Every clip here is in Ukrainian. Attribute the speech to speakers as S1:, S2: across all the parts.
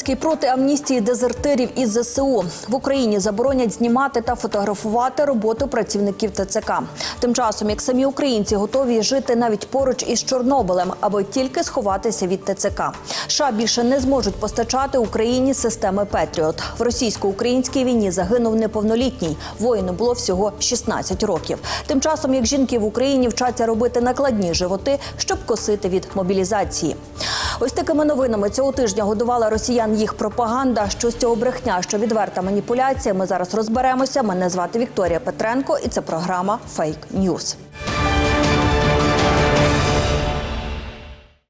S1: Зеленський проти амністії дезертирів із ЗСУ в Україні заборонять знімати та фотографувати роботу працівників ТЦК. Тим часом, як самі українці готові жити навіть поруч із Чорнобилем, аби тільки сховатися від ТЦК. США більше не зможуть постачати Україні системи Петріот. В російсько-українській війні загинув неповнолітній. Воїну було всього 16 років. Тим часом, як жінки в Україні вчаться робити накладні животи, щоб косити від мобілізації. Ось такими новинами цього тижня годувала росіян їх пропаганда. Що з цього брехня, що відверта маніпуляція. Ми зараз розберемося. Мене звати Вікторія Петренко, і це програма Фейк Ньюз.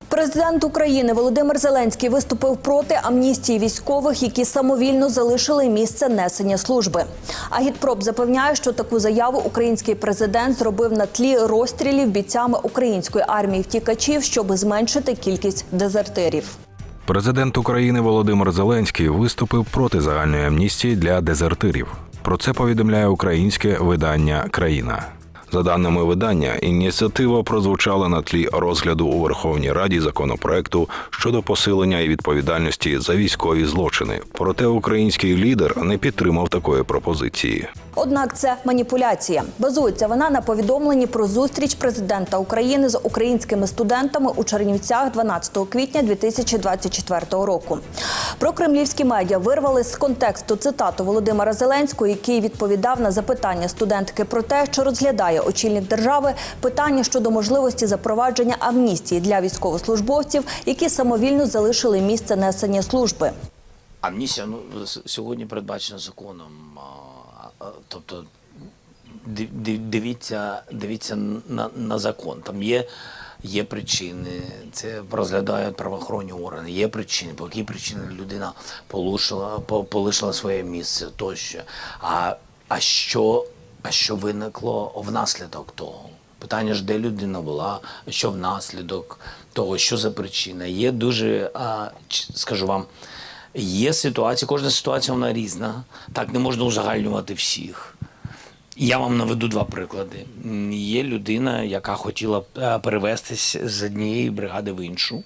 S1: Президент України Володимир Зеленський виступив проти амністії військових, які самовільно залишили місце несення служби. Агітпроп запевняє, що таку заяву український президент зробив на тлі розстрілів бійцями української армії втікачів, щоб зменшити кількість дезертирів.
S2: Президент України Володимир Зеленський виступив проти загальної амністії для дезертирів. Про це повідомляє українське видання Країна. За даними видання, ініціатива прозвучала на тлі розгляду у Верховній Раді законопроекту щодо посилення і відповідальності за військові злочини. Проте український лідер не підтримав такої пропозиції.
S1: Однак це маніпуляція. Базується вона на повідомленні про зустріч президента України з українськими студентами у Чернівцях 12 квітня 2024 року. Про кремлівські медіа вирвали з контексту цитату Володимира Зеленського, який відповідав на запитання студентки про те, що розглядає очільник держави питання щодо можливості запровадження амністії для військовослужбовців, які самовільно залишили місце несення служби.
S3: Амністія ну, сьогодні передбачена законом. Тобто ди- ди- дивіться, дивіться на, на закон. Там є, є причини, це розглядають правоохоронні органи. Є причини, по якій причині людина полишила, по- полишила своє місце тощо. А, а, що, а що виникло внаслідок того? Питання ж, де людина була, що внаслідок того, що за причина. Є дуже, а, скажу вам, є ситуація, кожна ситуація вона різна. Так не можна узагальнювати всіх. Я вам наведу два приклади. Є людина, яка хотіла е, перевестись з однієї бригади в іншу.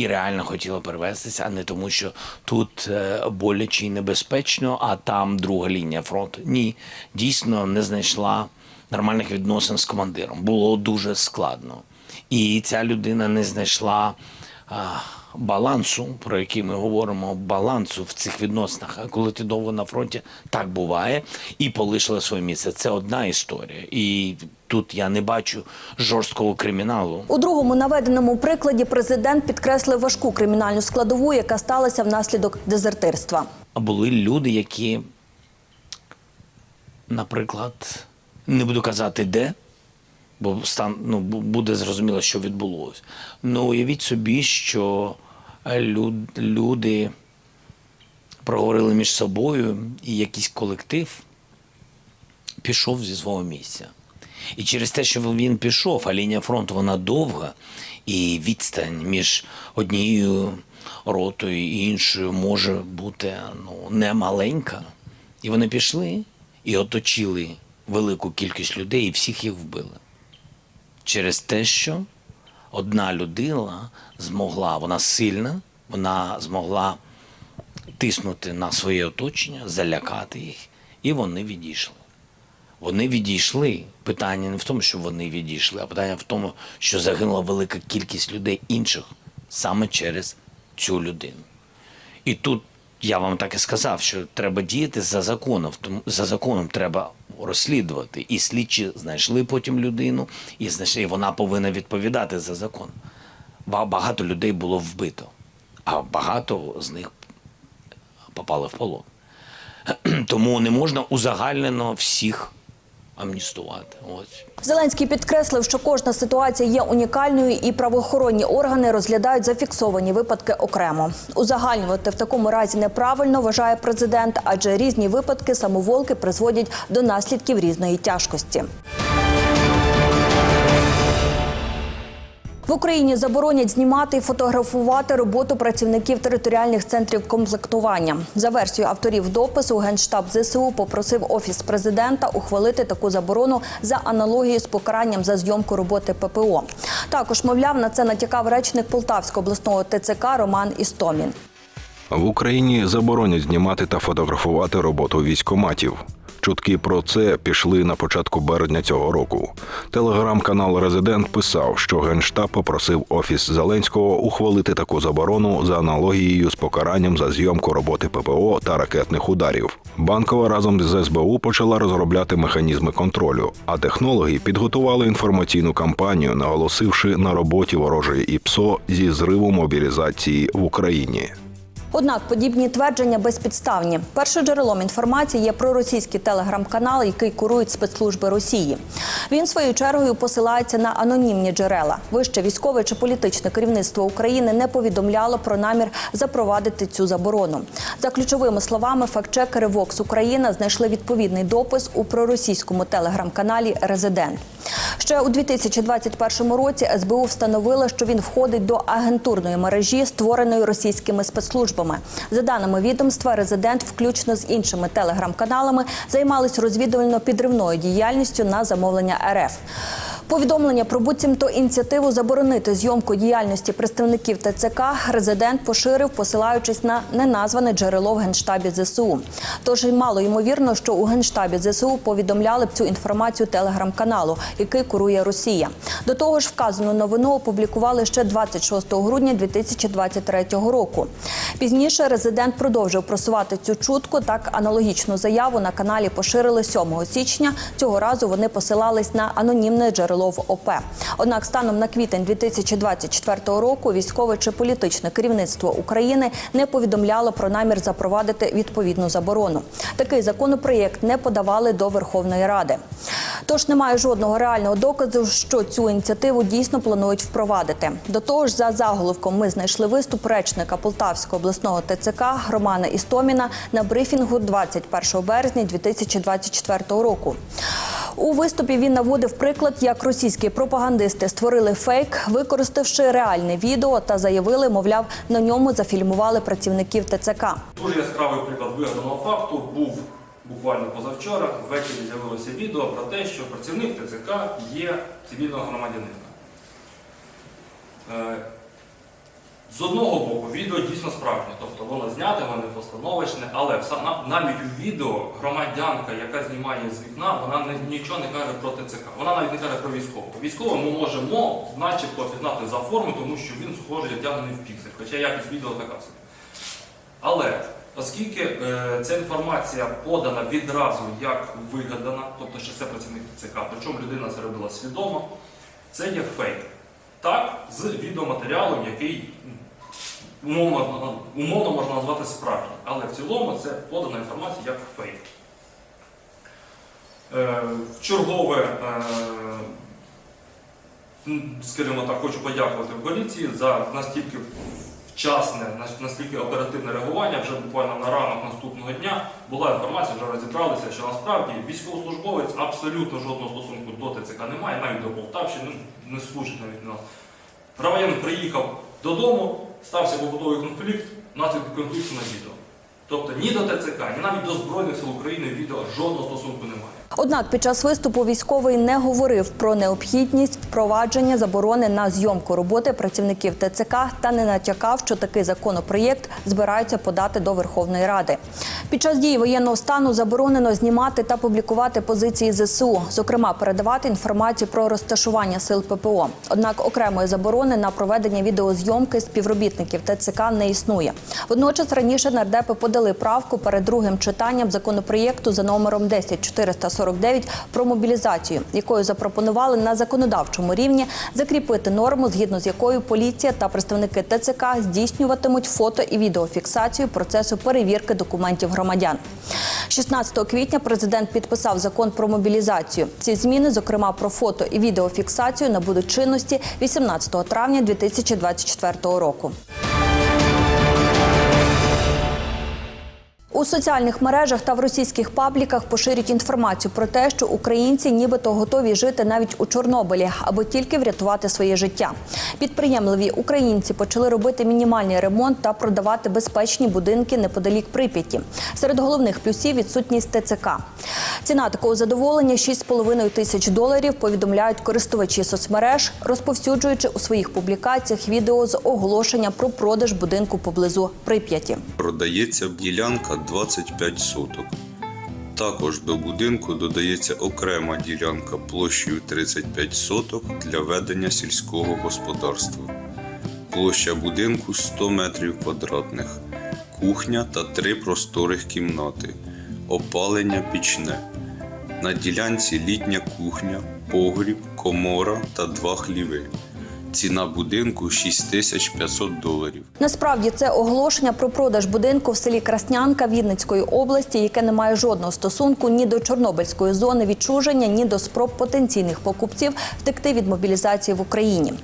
S3: І реально хотіла перевестися, а не тому, що тут е, боляче і небезпечно, а там друга лінія фронту. Ні, дійсно не знайшла нормальних відносин з командиром. Було дуже складно. І ця людина не знайшла балансу, про який ми говоримо, балансу в цих відносинах. А коли ти довго на фронті, так буває, і полишила своє місце. Це одна історія. І тут я не бачу жорсткого криміналу.
S1: У другому наведеному прикладі президент підкреслив важку кримінальну складову, яка сталася внаслідок дезертирства.
S3: А були люди, які, наприклад, не буду казати де, бо стан, ну, буде зрозуміло, що відбулося. Ну, уявіть собі, що е, люд, люди проговорили між собою, і якийсь колектив пішов зі свого місця. І через те, що він пішов, а лінія фронту вона довга, і відстань між однією ротою і іншою може бути ну, не маленька. І вони пішли і оточили велику кількість людей, і всіх їх вбили. Через те, що одна людина змогла, вона сильна, вона змогла тиснути на своє оточення, залякати їх, і вони відійшли. Вони відійшли. Питання не в тому, що вони відійшли, а питання в тому, що загинула велика кількість людей інших саме через цю людину. І тут я вам так і сказав, що треба діяти за законом. За законом треба розслідувати. І слідчі знайшли потім людину, і знайшли, і вона повинна відповідати за закон. Багато людей було вбито, а багато з них попали в полон. Тому не можна узагальнено всіх амністувати. Ось.
S1: Зеленський підкреслив, що кожна ситуація є унікальною, і правоохоронні органи розглядають зафіксовані випадки окремо. Узагальнювати в такому разі неправильно вважає президент, адже різні випадки самоволки призводять до наслідків різної тяжкості. В Україні заборонять знімати і фотографувати роботу працівників територіальних центрів комплектування. За версією авторів допису, генштаб ЗСУ попросив офіс президента ухвалити таку заборону за аналогією з покаранням за зйомку роботи ППО. Також, мовляв, на це натякав речник Полтавського обласного ТЦК Роман Істомін.
S2: В Україні заборонять знімати та фотографувати роботу військоматів. Чутки про це пішли на початку березня цього року. Телеграм-канал Резидент писав, що генштаб попросив офіс Зеленського ухвалити таку заборону за аналогією з покаранням за зйомку роботи ППО та ракетних ударів. Банкова разом з СБУ почала розробляти механізми контролю, а технологи підготували інформаційну кампанію, наголосивши на роботі ворожої ІПСО зі зриву мобілізації в Україні.
S1: Однак подібні твердження безпідставні. Першим джерелом інформації є проросійський телеграм-канал, який курують спецслужби Росії. Він своєю чергою посилається на анонімні джерела. Вище військове чи політичне керівництво України не повідомляло про намір запровадити цю заборону. За ключовими словами, фактчекери Vox Україна знайшли відповідний допис у проросійському телеграм-каналі Резидент. Ще у 2021 році СБУ встановила, що він входить до агентурної мережі, створеної російськими спецслужбами. За даними відомства, резидент, включно з іншими телеграм-каналами, займались розвідувально-підривною діяльністю на замовлення РФ. Повідомлення про буцімто ініціативу заборонити зйомку діяльності представників ТЦК резидент поширив, посилаючись на неназване джерело в генштабі ЗСУ. Тож мало ймовірно, що у генштабі ЗСУ повідомляли б цю інформацію телеграм-каналу, який курує Росія. До того ж, вказану новину опублікували ще 26 грудня 2023 року. Пізніше резидент продовжив просувати цю чутку. Так аналогічну заяву на каналі поширили 7 січня. Цього разу вони посилались на анонімне джерело в ОП. Однак, станом на квітень 2024 року військове чи політичне керівництво України не повідомляло про намір запровадити відповідну заборону. Такий законопроєкт не подавали до Верховної Ради. Тож немає жодного реального доказу, що цю ініціативу дійсно планують впровадити. До того ж, за заголовком ми знайшли виступ речника Полтавського обласного ТЦК Романа Істоміна на брифінгу 21 березня 2024 року. У виступі він наводив приклад, як російські пропагандисти створили фейк, використавши реальне відео та заявили, мовляв, на ньому зафільмували працівників ТЦК.
S4: Дуже яскравий приклад вигаданого факту був буквально позавчора. Ввечері з'явилося відео про те, що працівник ТЦК є цивільного громадянина. З одного боку, відео дійсно справжнє, тобто воно зняте, воно постановочне, але навіть у відео громадянка, яка знімає з вікна, вона нічого не каже про ТЦК. Вона навіть не каже про військового. Військового ми можемо начебто пізнати за форму, тому що він схожий одягнений в піксель, хоча якість відео така собі. Але оскільки е, ця інформація подана відразу як вигадана, тобто що це працівник ТЦК, причому людина це робила свідомо, це є фейк. Так, з відеоматеріалом, який умовно, умовно можна назвати справжнім. Але в цілому це подана інформація як фейк. Е, в чергове, е, скажімо так, хочу подякувати поліції за настільки вчасне, настільки оперативне реагування. Вже буквально на ранок наступного дня була інформація, вже розібралися, що насправді військовослужбовець абсолютно жодного стосунку до ТЦК не має, навіть до Полтавщини, ну, не служить навіть нас. Громадянин приїхав додому, стався побутовий конфлікт, наслідки конфлікту на відео. Тобто ні до ТЦК, ні навіть до Збройних сил України відео жодного стосунку немає.
S1: Однак під час виступу військовий не говорив про необхідність впровадження заборони на зйомку роботи працівників ТЦК та не натякав, що такий законопроєкт збираються подати до Верховної Ради. Під час дії воєнного стану заборонено знімати та публікувати позиції ЗСУ, зокрема передавати інформацію про розташування сил ППО. Однак окремої заборони на проведення відеозйомки співробітників ТЦК не існує. Водночас раніше нардепи подали правку перед другим читанням законопроєкту за номером 10449 про мобілізацію, якою запропонували на законодавчому рівні закріпити норму, згідно з якою поліція та представники ТЦК здійснюватимуть фото і відеофіксацію процесу перевірки документів громадян. 16 квітня президент підписав закон про мобілізацію. Ці зміни, зокрема про фото і відеофіксацію, набудуть чинності 18 травня 2024 року. У соціальних мережах та в російських пабліках поширюють інформацію про те, що українці нібито готові жити навіть у Чорнобилі, аби тільки врятувати своє життя. Підприємливі українці почали робити мінімальний ремонт та продавати безпечні будинки неподалік Прип'яті. Серед головних плюсів відсутність ТЦК. Ціна такого задоволення 6,5 тисяч доларів. Повідомляють користувачі соцмереж, розповсюджуючи у своїх публікаціях відео з оголошення про продаж будинку поблизу Прип'яті.
S5: Продається ділянка 25 соток. Також до будинку додається окрема ділянка площею 35 соток для ведення сільського господарства. Площа будинку 100 метрів квадратних, кухня та три просторих кімнати, опалення пічне. На ділянці літня кухня, погріб, комора та два хліви. Ціна будинку 6500 доларів.
S1: Насправді це оголошення про продаж будинку в селі Краснянка Вінницької області, яке не має жодного стосунку ні до Чорнобильської зони відчуження, ні до спроб потенційних покупців втекти від мобілізації в Україні.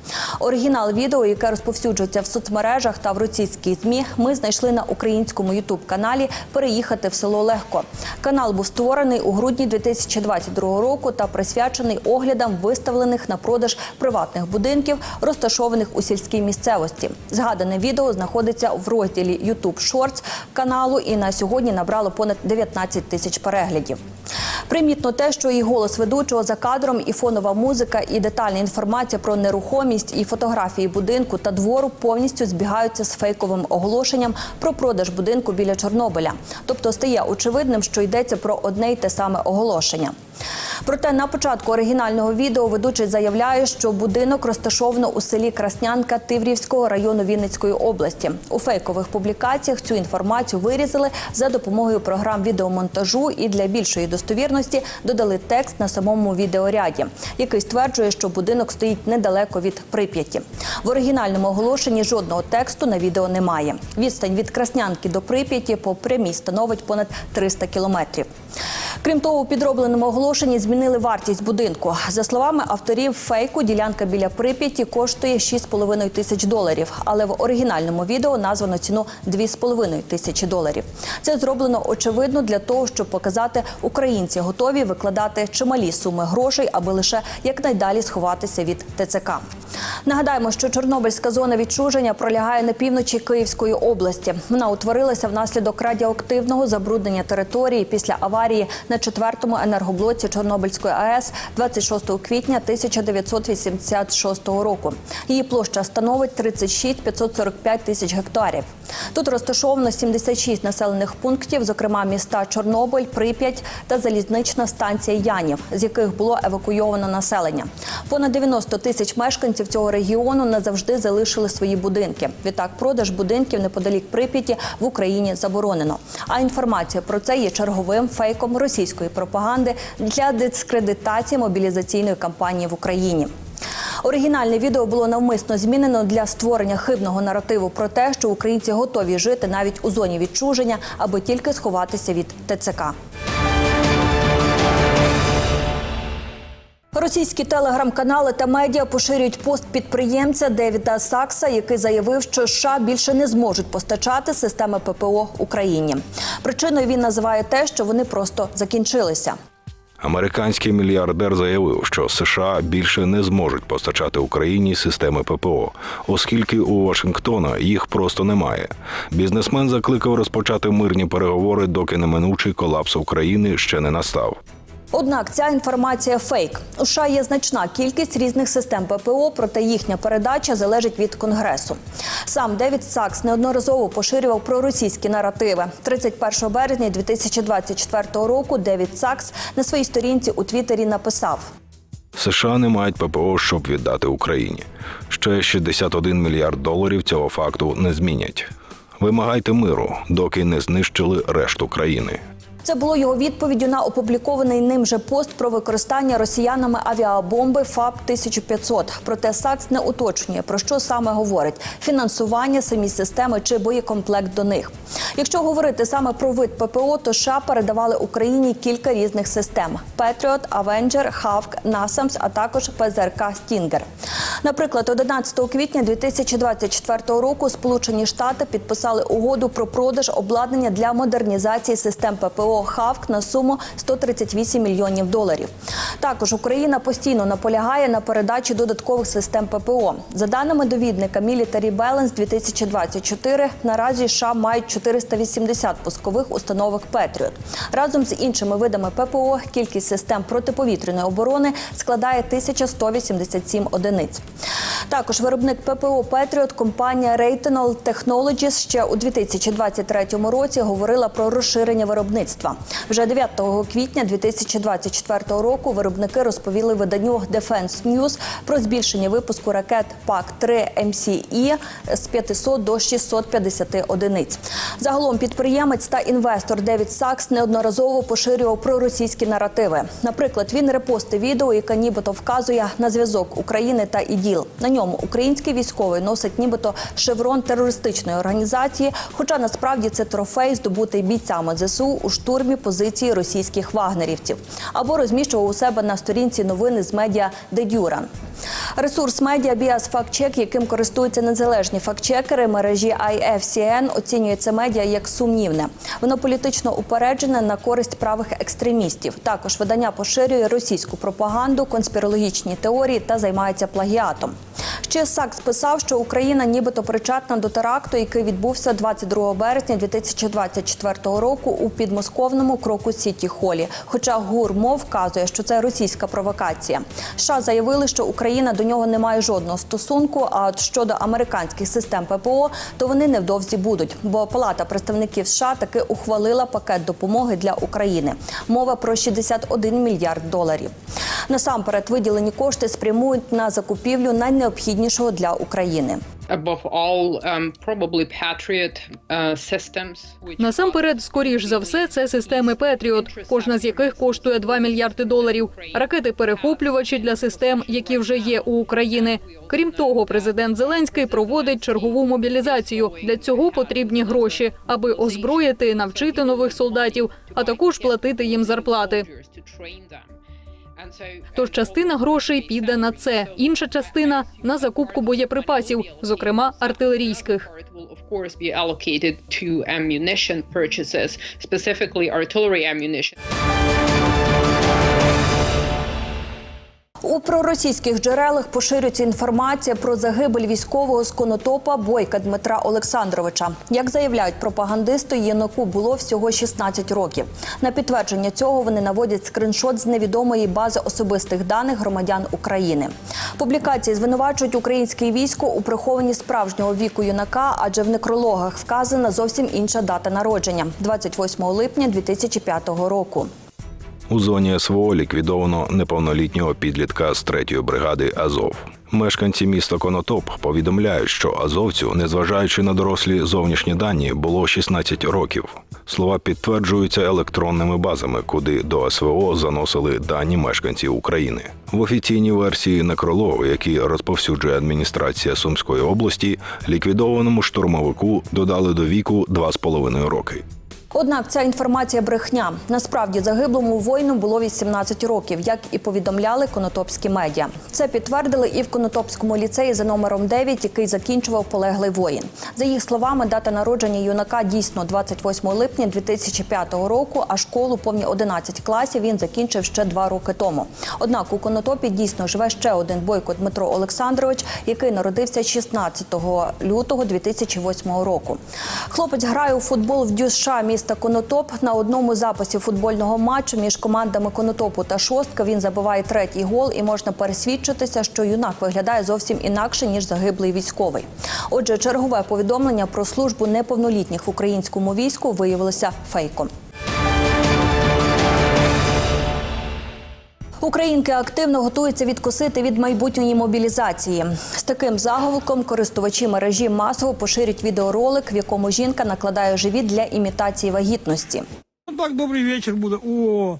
S1: Оригінал відео, яке розповсюджується в соцмережах та в російській змі, ми знайшли на українському ютуб-каналі Переїхати в село легко. Канал був створений у грудні 2022 року та присвячений оглядам виставлених на продаж приватних будинків, розташованих у сільській місцевості. Згадане відео знаходиться в розділі YouTube Shorts каналу і на сьогодні набрало понад 19 тисяч переглядів. Примітно те, що і голос ведучого за кадром, і фонова музика, і детальна інформація про нерухомість, і фотографії будинку та двору повністю збігаються з фейковим оголошенням про продаж будинку біля Чорнобиля. Тобто стає очевидним, що йдеться про одне й те саме оголошення. Проте на початку оригінального відео ведучий заявляє, що будинок розташовано у селі Краснянка Тиврівського району Вінницької області. У фейкових публікаціях цю інформацію вирізали за допомогою програм відеомонтажу і для більшої достовірності додали текст на самому відеоряді, який стверджує, що будинок стоїть недалеко від Прип'яті. В оригінальному оголошенні жодного тексту на відео немає. Відстань від Краснянки до Прип'яті по прямій становить понад 300 кілометрів. Крім того, у підробленому оголошенні змінили вартість будинку. За словами авторів фейку, ділянка біля Прип'яті коштує 6,5 тисяч доларів, але в оригінальному відео названо ціну 2,5 тисячі доларів. Це зроблено очевидно для того, щоб показати, українці готові викладати чималі суми грошей, аби лише якнайдалі сховатися від ТЦК. Нагадаємо, що Чорнобильська зона відчуження пролягає на півночі Київської області. Вона утворилася внаслідок радіоактивного забруднення території після аварії на четвертому енергоблоці Чорнобильської АЕС 26 квітня 1986 року. Її площа становить 36 545 тисяч гектарів. Тут розташовано 76 населених пунктів, зокрема міста Чорнобиль, Прип'ять та залізнична станція Янів, з яких було евакуйовано населення. Понад 90 тисяч мешканців цього регіону назавжди залишили свої будинки. Відтак, продаж будинків неподалік Прип'яті в Україні заборонено. А інформація про це є черговим фейком російської пропаганди для дискредитації мобілізаційної кампанії в Україні. Оригінальне відео було навмисно змінено для створення хибного наративу про те, що українці готові жити навіть у зоні відчуження, аби тільки сховатися від ТЦК. Російські телеграм-канали та медіа поширюють пост підприємця Девіда Сакса, який заявив, що США більше не зможуть постачати системи ППО Україні. Причиною він називає те, що вони просто закінчилися.
S2: Американський мільярдер заявив, що США більше не зможуть постачати Україні системи ППО, оскільки у Вашингтона їх просто немає. Бізнесмен закликав розпочати мирні переговори, доки неминучий колапс України ще не настав.
S1: Однак ця інформація фейк. У США є значна кількість різних систем ППО, проте їхня передача залежить від конгресу. Сам Девід Сакс неодноразово поширював проросійські наративи. 31 березня 2024 року Девід Сакс на своїй сторінці у Твіттері написав.
S2: США не мають ППО, щоб віддати Україні. Ще 61 мільярд доларів цього факту не змінять. Вимагайте миру, доки не знищили решту країни.
S1: Це було його відповіддю на опублікований ним же пост про використання росіянами авіабомби ФАП 1500 Проте САКС не уточнює про що саме говорить фінансування самі системи чи боєкомплект до них. Якщо говорити саме про вид ППО, то США передавали Україні кілька різних систем: Петріот, Авенджер, Хавк, Насамс, а також ПЗРК Стінгер. Наприклад, 11 квітня 2024 року Сполучені Штати підписали угоду про продаж обладнання для модернізації систем ППО ХАВК на суму 138 мільйонів доларів. Також Україна постійно наполягає на передачі додаткових систем ППО. За даними довідника Military Balance 2024, наразі США мають 480 пускових установок Петріот. Разом з іншими видами ППО кількість систем протиповітряної оборони складає 1187 одиниць. Також виробник ППО Петріот компанія Raytheon Technologies ще у 2023 році говорила про розширення виробництва. Вже 9 квітня 2024 року виробники розповіли виданню Defense News про збільшення випуску ракет ПАК-3 МСІ з 500 до 650 одиниць. Загалом підприємець та інвестор Девід Сакс неодноразово поширював проросійські наративи. Наприклад, він репостив відео, яке нібито вказує на зв'язок України та іділ. На ньому український військовий носить нібито шеврон терористичної організації, хоча насправді це трофей, здобутий бійцями ЗСУ у штурмі позиції російських вагнерівців, або розміщував у себе на сторінці новини з медіа Дедюран. Ресурс медіа Біас Фактчек, яким користуються незалежні фактчекери мережі IFCN, оцінює це медіа як сумнівне. Воно політично упереджене на користь правих екстремістів. Також видання поширює російську пропаганду, конспірологічні теорії та займається плагіатом. Ще Сакс писав, що Україна нібито причетна до теракту, який відбувся 22 березня 2024 року у підмосковному кроку Сіті Холі. Хоча ГУР мов вказує, що це російська провокація. США заявили, що Україна до нього не має жодного стосунку. А щодо американських систем ППО, то вони невдовзі будуть. Бо Палата представників США таки ухвалила пакет допомоги для України. Мова про 61 мільярд доларів. Насамперед виділені кошти спрямують на закупівлю найнеобхіднішого для України.
S6: um, uh,
S7: Насамперед, скоріш за все, це системи Петріот, кожна з яких коштує 2 мільярди доларів. Ракети перехоплювачі для систем, які вже є у України. Крім того, президент Зеленський проводить чергову мобілізацію. Для цього потрібні гроші, аби озброїти, навчити нових солдатів, а також платити їм зарплати. Тож частина грошей піде на це, інша частина на закупку боєприпасів, зокрема артилерійських.
S6: ammunition purchases, specifically artillery ammunition.
S1: У проросійських джерелах поширюється інформація про загибель військового з Конотопа Бойка Дмитра Олександровича. Як заявляють пропагандисти, Єноку було всього 16 років. На підтвердження цього вони наводять скриншот з невідомої бази особистих даних громадян України. Публікації звинувачують українське військо у прихованні справжнього віку юнака, адже в некрологах вказана зовсім інша дата народження 28 липня 2005 року.
S2: У зоні СВО ліквідовано неповнолітнього підлітка з 3-ї бригади Азов. Мешканці міста Конотоп повідомляють, що азовцю, незважаючи на дорослі зовнішні дані, було 16 років. Слова підтверджуються електронними базами, куди до СВО заносили дані мешканців України. В офіційній версії некрологу, які розповсюджує адміністрація Сумської області, ліквідованому штурмовику додали до віку 2,5 роки.
S1: Однак ця інформація брехня. Насправді загиблому воїну було 18 років, як і повідомляли конотопські медіа. Це підтвердили і в Конотопському ліцеї за номером 9, який закінчував полеглий воїн. За їх словами, дата народження юнака дійсно 28 липня 2005 року. А школу повні 11 класів він закінчив ще два роки тому. Однак у Конотопі дійсно живе ще один бойко Дмитро Олександрович, який народився 16 лютого 2008 року. Хлопець грає у футбол в ДЮСШ міста Конотоп. На одному записі футбольного матчу між командами Конотопу та Шостка він забиває третій гол і можна пересвідчитися, що юнак виглядає зовсім інакше ніж загиблий військовий. Отже, чергове повідомлення про службу неповнолітніх в українському війську виявилося фейком. Українки активно готуються відкосити від майбутньої мобілізації. З таким заголовком користувачі мережі масово поширюють відеоролик, в якому жінка накладає живіт для імітації вагітності.
S8: Ну так, добрий вечір буде. О,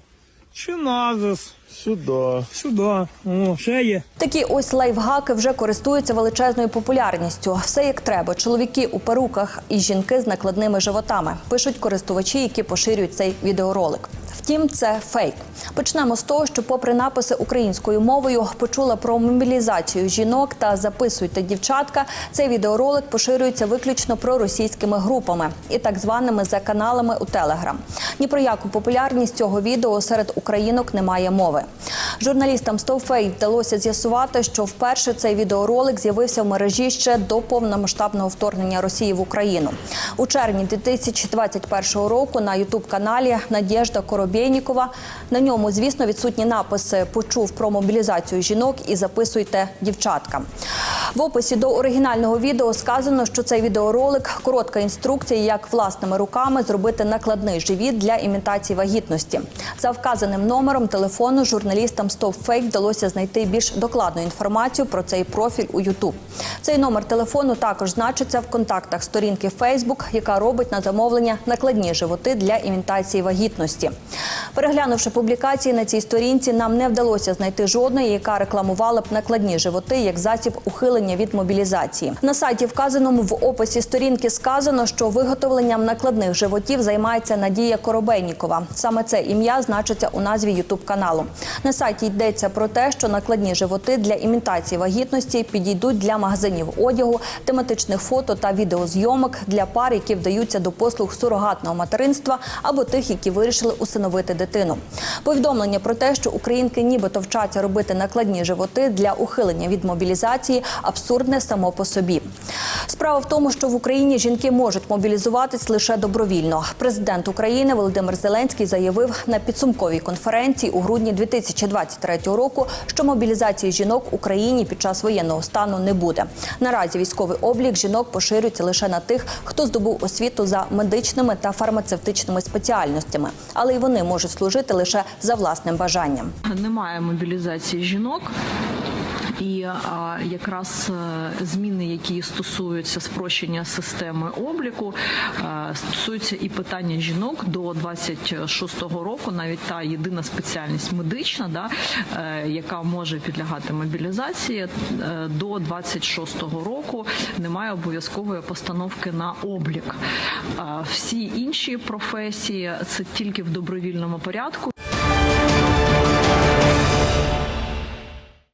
S8: чиназис.
S9: Сюди.
S8: Сюди. О, ще є.
S1: Такі ось лайфхаки вже користуються величезною популярністю. Все як треба. Чоловіки у перуках і жінки з накладними животами. Пишуть користувачі, які поширюють цей відеоролик. Втім, це фейк. Почнемо з того, що, попри написи українською мовою, почула про мобілізацію жінок та записуйте дівчатка. Цей відеоролик поширюється виключно проросійськими групами і так званими за каналами у Телеграм. Ні про яку популярність цього відео серед українок немає мови. Журналістам Стовфей вдалося з'ясувати, що вперше цей відеоролик з'явився в мережі ще до повномасштабного вторгнення Росії в Україну. У червні 2021 року на Ютуб-каналі Надєжда Коробєнікова. На ньому, звісно, відсутні написи Почув про мобілізацію жінок і записуйте дівчатка. В описі до оригінального відео сказано, що цей відеоролик коротка інструкція, як власними руками зробити накладний живіт для імітації вагітності. За вказаним номером телефону журналістам StopFake вдалося знайти більш докладну інформацію про цей профіль у YouTube. Цей номер телефону також значиться в контактах сторінки Facebook, яка робить на замовлення накладні животи для імітації вагітності. Переглянувши публікації на цій сторінці, нам не вдалося знайти жодної, яка рекламувала б накладні животи як засіб ухилення від мобілізації. На сайті, вказаному в описі сторінки, сказано, що виготовленням накладних животів займається Надія Коробейнікова. Саме це ім'я значиться у назві Ютуб каналу. На сайті йдеться про те, що накладні животи для імітації вагітності підійдуть для магазинів одягу, тематичних фото та відеозйомок для пар, які вдаються до послуг сурогатного материнства або тих, які вирішили усиновити дитину. Повідомлення про те, що українки нібито вчаться робити накладні животи для ухилення від мобілізації, абсурдне само по собі. Справа в тому, що в Україні жінки можуть мобілізуватись лише добровільно. Президент України Володимир Зеленський заявив на підсумковій конференції у грудні 2023 року, що мобілізації жінок в Україні під час воєнного стану не буде. Наразі військовий облік жінок поширюється лише на тих, хто здобув освіту за медичними та фармацевтичними спеціальностями, але й вони можуть служити лише за власним бажанням.
S9: Немає мобілізації жінок. І а, якраз е, зміни, які стосуються спрощення системи обліку, е, стосуються і питання жінок до 26-го року, навіть та єдина спеціальність медична, да, е, яка може підлягати мобілізації, до 26-го року немає обов'язкової постановки на облік. А Всі інші професії це тільки в добровільному порядку.